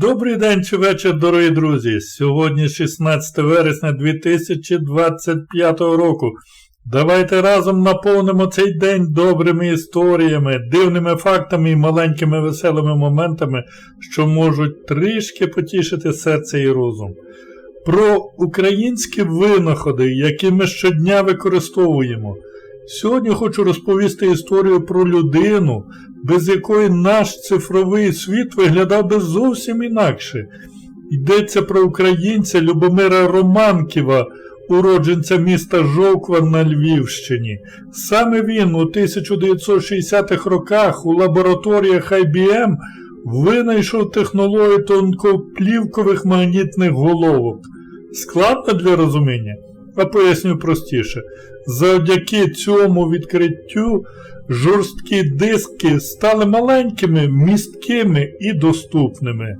Добрий день чи вечір, дорогі друзі. Сьогодні 16 вересня 2025 року. Давайте разом наповнимо цей день добрими історіями, дивними фактами і маленькими веселими моментами, що можуть трішки потішити серце і розум. Про українські винаходи, які ми щодня використовуємо. Сьогодні хочу розповісти історію про людину, без якої наш цифровий світ виглядав би зовсім інакше. Йдеться про українця Любомира Романківа, уродженця міста Жовква на Львівщині. Саме він у 1960-х роках у лабораторіях IBM винайшов технологію тонкоплівкових магнітних головок. Складно для розуміння? А поясню простіше. Завдяки цьому відкриттю жорсткі диски стали маленькими, місткими і доступними.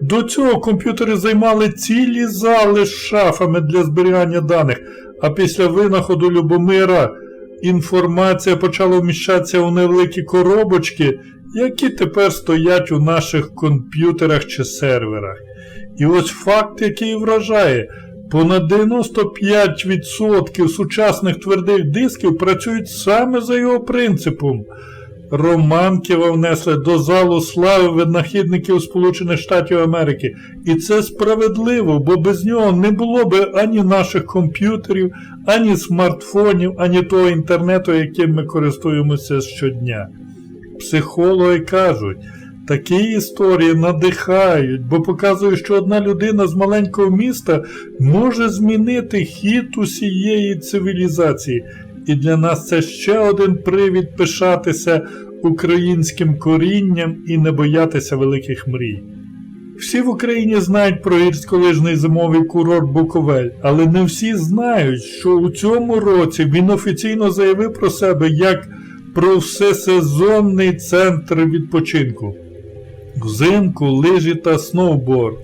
До цього комп'ютери займали цілі зали з шафами для зберігання даних, а після винаходу Любомира інформація почала вміщатися у невеликі коробочки, які тепер стоять у наших комп'ютерах чи серверах. І ось факт, який вражає. Понад 95% сучасних твердих дисків працюють саме за його принципом. Романківа внесли до залу слави винахідників Сполучених Штатів Америки. І це справедливо, бо без нього не було б ані наших комп'ютерів, ані смартфонів, ані того інтернету, яким ми користуємося щодня. Психологи кажуть, Такі історії надихають, бо показують, що одна людина з маленького міста може змінити хід усієї цивілізації. І для нас це ще один привід пишатися українським корінням і не боятися великих мрій. Всі в Україні знають про гірськолижний зимовий курорт Буковель, але не всі знають, що у цьому році він офіційно заявив про себе як про всесезонний центр відпочинку взимку лижі та сноуборд,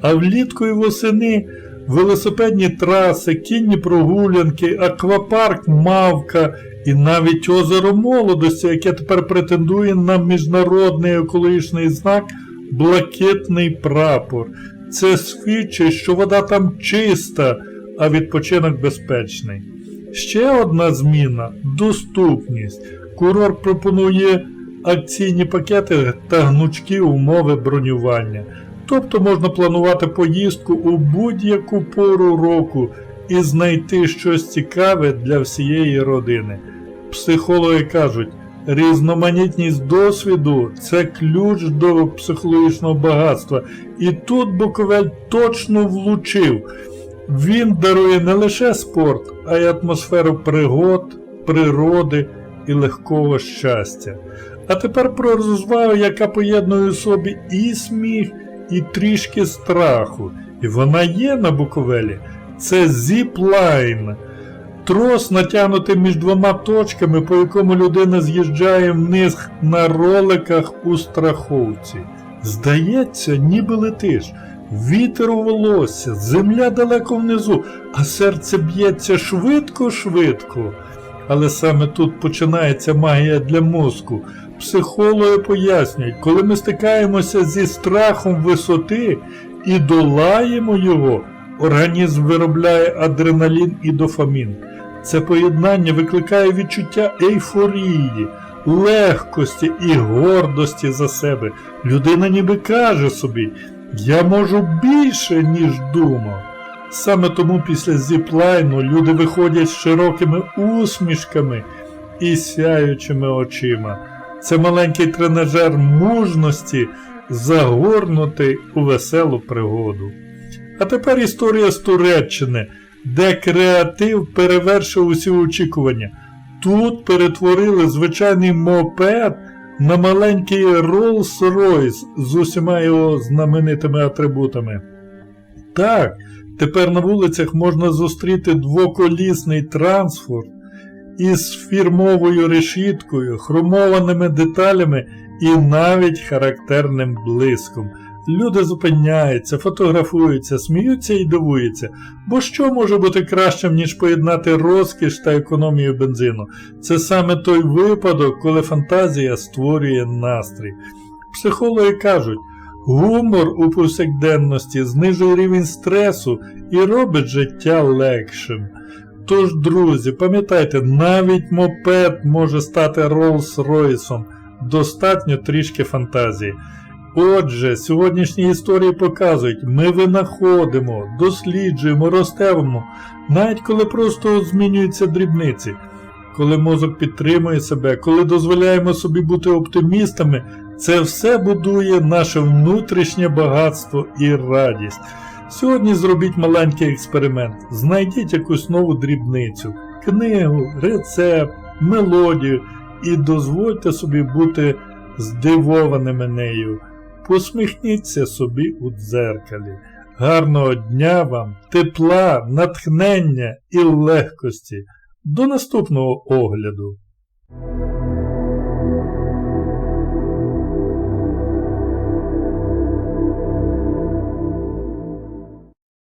а влітку і восени велосипедні траси, кінні прогулянки, аквапарк Мавка і навіть озеро молодості, яке тепер претендує на міжнародний екологічний знак Блакитний прапор. Це свідчить, що вода там чиста, а відпочинок безпечний. Ще одна зміна доступність. Курорт пропонує акційні пакети та гнучкі умови бронювання. Тобто можна планувати поїздку у будь-яку пору року і знайти щось цікаве для всієї родини. Психологи кажуть, різноманітність досвіду це ключ до психологічного багатства. І тут Буковель точно влучив. Він дарує не лише спорт, а й атмосферу пригод, природи і легкого щастя. А тепер про розвагу, яка поєднує у собі і сміх, і трішки страху. І вона є на Буковелі. Це зіплайн. Трос натягнутий між двома точками, по якому людина з'їжджає вниз на роликах у страховці. Здається, ніби летиш. Вітер у волосся, земля далеко внизу, а серце б'ється швидко-швидко. Але саме тут починається магія для мозку. Психологи пояснюють, коли ми стикаємося зі страхом висоти і долаємо його, організм виробляє адреналін і дофамін. Це поєднання викликає відчуття ейфорії, легкості і гордості за себе. Людина ніби каже собі, я можу більше, ніж думав. Саме тому після зіплайну люди виходять з широкими усмішками і сяючими очима. Це маленький тренажер мужності загорнутий у веселу пригоду. А тепер історія з Туреччини, де креатив перевершив усі очікування. Тут перетворили звичайний мопед на маленький Rolls-Royce з усіма його знаменитими атрибутами. Так, тепер на вулицях можна зустріти двоколісний транспорт із фірмовою решіткою, хромованими деталями і навіть характерним блиском. Люди зупиняються, фотографуються, сміються і дивуються. Бо що може бути кращим, ніж поєднати розкіш та економію бензину? Це саме той випадок, коли фантазія створює настрій. Психологи кажуть, Гумор у повсякденності знижує рівень стресу і робить життя легшим. Тож, друзі, пам'ятайте, навіть мопед може стати Роллс-Ройсом. Достатньо трішки фантазії. Отже, сьогоднішні історії показують, ми винаходимо, досліджуємо, ростемо, навіть коли просто змінюються дрібниці. Коли мозок підтримує себе, коли дозволяємо собі бути оптимістами, це все будує наше внутрішнє багатство і радість. Сьогодні зробіть маленький експеримент. Знайдіть якусь нову дрібницю, книгу, рецепт, мелодію і дозвольте собі бути здивованими нею. Посміхніться собі у дзеркалі. Гарного дня вам, тепла, натхнення і легкості. До наступного огляду!